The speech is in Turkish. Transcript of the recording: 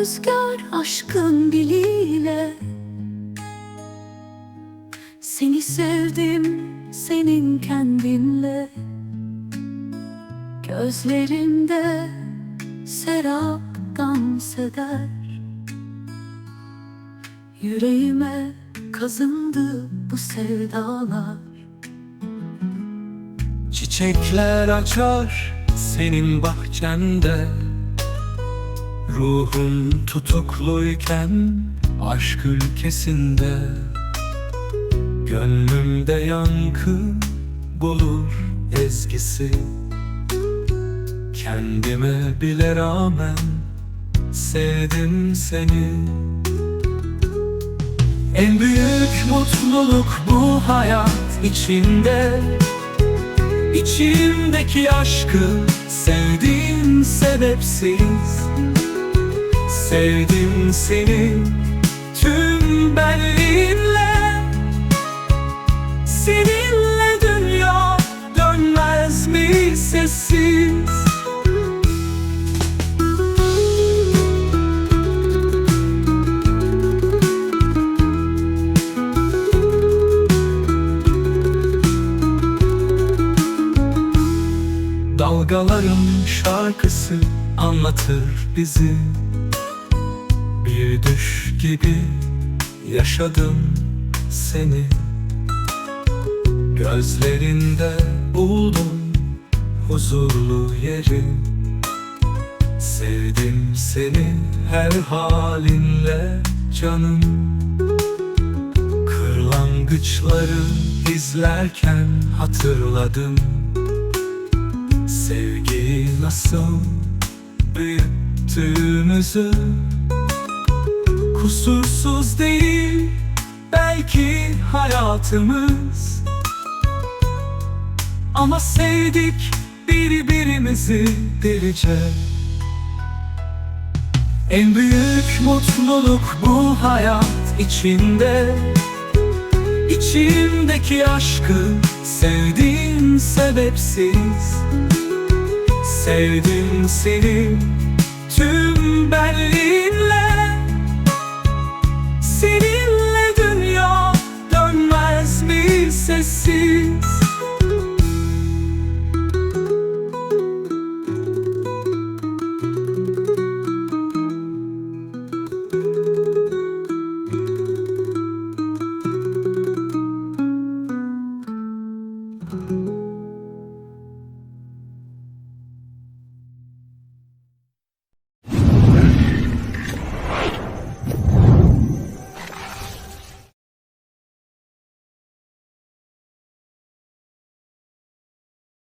rüzgar aşkın diliyle Seni sevdim senin kendinle. Gözlerinde serap dans eder Yüreğime kazındı bu sevdalar. Çiçekler açar senin bahçende Ruhun tutukluyken aşk ülkesinde Gönlümde yankı bulur ezgisi. Kendime bile rağmen sevdim seni. En büyük mutluluk bu hayat içinde. İçimdeki aşkı sevdim sebepsiz Sevdim seni tüm benliğimle Seninle dünya dönmez mi sessiz? Dalgaların şarkısı anlatır bizi Bir düş gibi yaşadım seni. Gözlerinde buldum huzurlu yeri. Sevdim seni her halinle canım. Kırlangıçları izlerken hatırladım. Sevgiyi nasıl büyüttüğümüzü Kusursuz değil belki hayatımız. Ama sevdik birbirimizi delice. En büyük mutluluk bu hayat içinde. İçimdeki aşkı sevdim sebepsiz. Sevdim seni tüm benliğimle